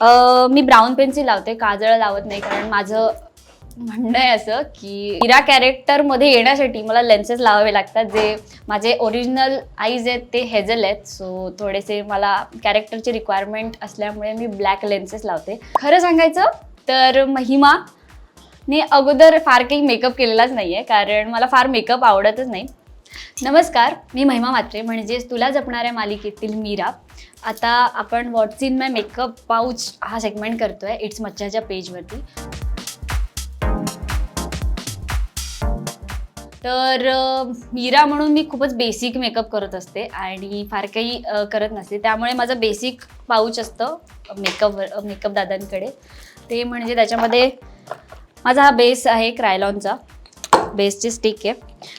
मी brown pencil लावते काजळ लावत नाही कारण माझं म्हणणं आहे असं की हिरा कॅरेक्टरमध्ये येण्यासाठी मला लेन्सेस लावावे लागतात जे माझे ओरिजिनल आईज आहेत ते हेझल आहेत. सो थोडेसे मला कॅरेक्टरची रिक्वायरमेंट असल्यामुळे मी ब्लॅक लेन्सेस लावते. खरं सांगायचं तर महिमा मी अगोदर फार काही मेकअप केलेलाच नाही आहे कारण मला फार मेकअप आवडतच नाही. नमस्कार मी महिमा मात्रे म्हणजेच तुला जपणाऱ्या मालिकेतील मीरा. आता आपण what's in my makeup pouch हा सेगमेंट करतोय इट्स मच्छाच्या पेजवरती. तर मीरा म्हणून मी खूपच बेसिक मेकअप करत असते आणि फार काही करत नसते. त्यामुळे माझं बेसिक पाऊच असतं मेकअप मेकअप दादांकडे. ते म्हणजे त्याच्यामध्ये माझा हा बेस आहे क्रायलॉनचा बेसची स्टिक आहे.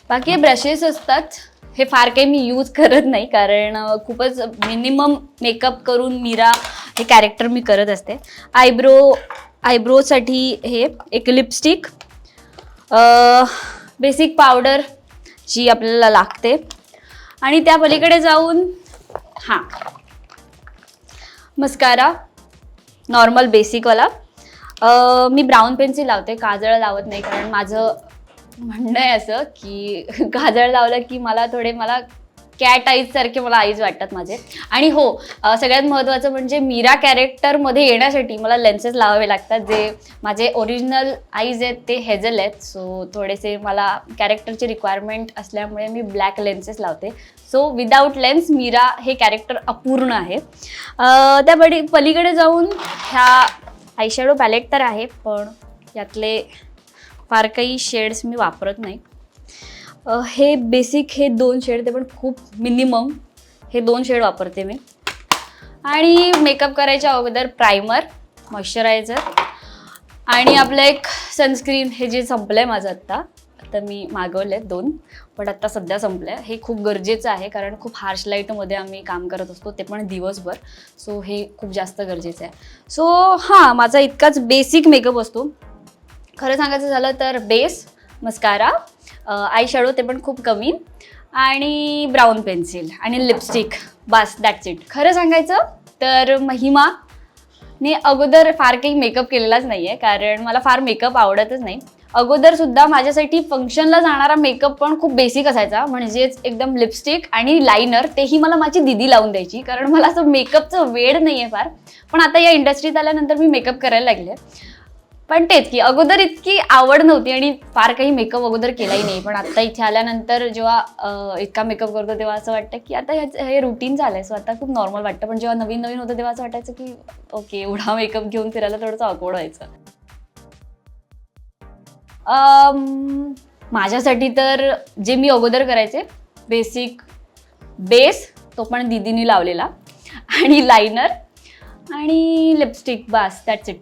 बाकी ब्रशेस असतात. हे फार काही मी यूज करत नाही कारण खूपच मिनिमम मेकअप करून मीरा हे कॅरेक्टर मी करत असते. आयब्रो आयब्रोसाठी हे एक लिपस्टिक बेसिक पावडर जी आपल्याला लागते. आणि त्या पलीकडे जाऊन हां मस्कारा नॉर्मल बेसिकवाला मी ब्राऊन पेन्सिल लावते काजळ लावत नाही कारण माझं म्हणणं आहे असं की काजळ लावलं की मला थोडे मला कॅट आईज सारखे मला आईज वाटतात माझे. आणि हो सगळ्यात महत्त्वाचं म्हणजे मीरा कॅरेक्टरमध्ये येण्यासाठी मला लेन्सेस लावावे लागतात जे माझे ओरिजिनल आईज आहेत ते हेझल आहेत. सो थोडेसे मला कॅरेक्टरची रिक्वायरमेंट असल्यामुळे मी ब्लॅक लेन्सेस लावते. सो विदाऊट लेन्स मीरा हे कॅरेक्टर अपूर्ण आहे. त्या पडी पलीकडे जाऊन ह्या आयशॅडो पॅलेट तर आहे पण यातले फार काही शेड्स मी वापरत नाही. हे बेसिक हे दोन शेड ते पण खूप मिनिमम हे दोन शेड वापरते मी. आणि मेकअप करायच्या अगोदर प्रायमर मॉइश्चरायझर आणि आपलं एक सनस्क्रीन हे जे संपलं आहे माझं आत्ता. आता मी मागवले दोन पण आत्ता सध्या संपलं आहे हे खूप गरजेचं आहे कारण खूप हार्श लाईटमध्ये आम्ही काम करत असतो ते पण दिवसभर. सो हे खूप जास्त गरजेचं आहे. सो हां माझा इतकाच बेसिक मेकअप असतो. खरं सांगायचं झालं तर बेस मस्कारा आय शॅडो ते पण खूप कमी आणि ब्राऊन पेन्सिल आणि लिपस्टिक बास दॅट्स इट खरं सांगायचं तर महिमा मी अगोदर फार काही मेकअप केलेलाच नाही आहे कारण मला फार मेकअप आवडतच नाही. अगोदरसुद्धा माझ्यासाठी फंक्शनला जाणारा मेकअप पण खूप बेसिक असायचा म्हणजेच एकदम लिपस्टिक आणि लायनर तेही मला माझी दिदी लावून द्यायची कारण मला असं मेकअपचं वेळ नाही आहे फार. पण आता या इंडस्ट्रीत आल्यानंतर मी मेकअप करायला लागले पण तेच की अगोदर इतकी आवड नव्हती आणि फार काही मेकअप अगोदर केलाही नाही. पण आता इथे आल्यानंतर जेव्हा इतका मेकअप करतो तेव्हा असं वाटतं की आता हे रुटीन झालंय. सो आता खूप नॉर्मल वाटतं. पण जेव्हा नवीन नवीन होतं तेव्हा असं वाटायचं की ओके एवढा मेकअप घेऊन फिरायला थोडंसं अकोड व्हायचं. माझ्यासाठी तर जे मी अगोदर करायचे बेसिक बेस तो पण दिदीनी लावलेला आणि लायनर आणि लिपस्टिक बास दॅट्स इट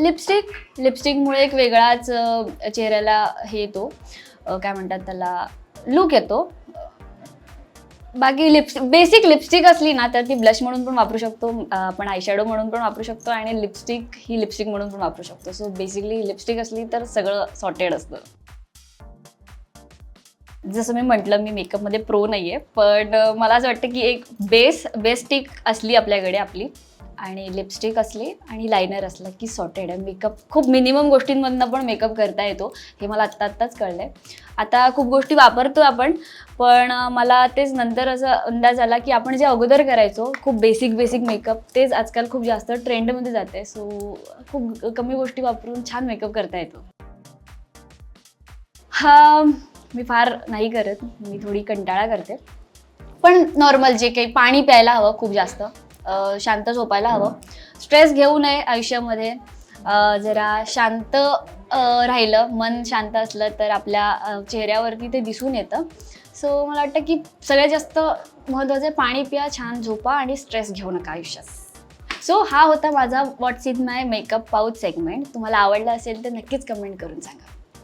लिपस्टिक लिपस्टिकमुळे एक वेगळाच चेहऱ्याला हे येतो. काय म्हणतात त्याला लुक येतो. बाकी लिप्स बेसिक लिपस्टिक असली ना तर ती ब्लश म्हणून पण वापरू शकतो. आपण आयशॅडो म्हणून पण वापरू शकतो आणि लिपस्टिक ही लिपस्टिक म्हणून पण वापरू शकतो. सो बेसिकली लिपस्टिक असली तर सगळं सॉर्टेड असतं. जसं मी म्हटलं मी मेकअपमध्ये प्रो नाही आहे पण मला असं वाटतं की एक बेस बेस्टिक असली आपल्याकडे आपली आणि लिपस्टिक असली आणि लायनर असलं की सॉर्टेड आहे. मेकअप खूप मिनिमम गोष्टींमधनं पण मेकअप करता येतो. हे मला आत्ता आत्ताच कळलं आहे आता खूप गोष्टी वापरतो आपण पण मला तेच नंतर असं अंदाज आला की आपण जे अगोदर करायचो खूप बेसिक बेसिक मेकअप तेच आजकाल खूप जास्त ट्रेंडमध्ये जाते सो खूप कमी गोष्टी वापरून छान मेकअप करता येतो. हा मी फार नाही करत. मी थोडी कंटाळा करते. पण नॉर्मल जे काही पाणी प्यायला हवं खूप जास्त. शांत झोपायला हवं. स्ट्रेस घेऊ नये आयुष्यामध्ये. जरा शांत राहिलं मन शांत असलं तर आपल्या चेहऱ्यावरती ते दिसून येतं. सो मला वाटतं की सगळ्यात जास्त महत्त्वाचं आहे पाणी पिया छान झोपा आणि स्ट्रेस घेऊ नका आयुष्यात. सो हा होता माझा what's in my makeup pouch segment तुम्हाला आवडला असेल तर नक्कीच कमेंट करून सांगा.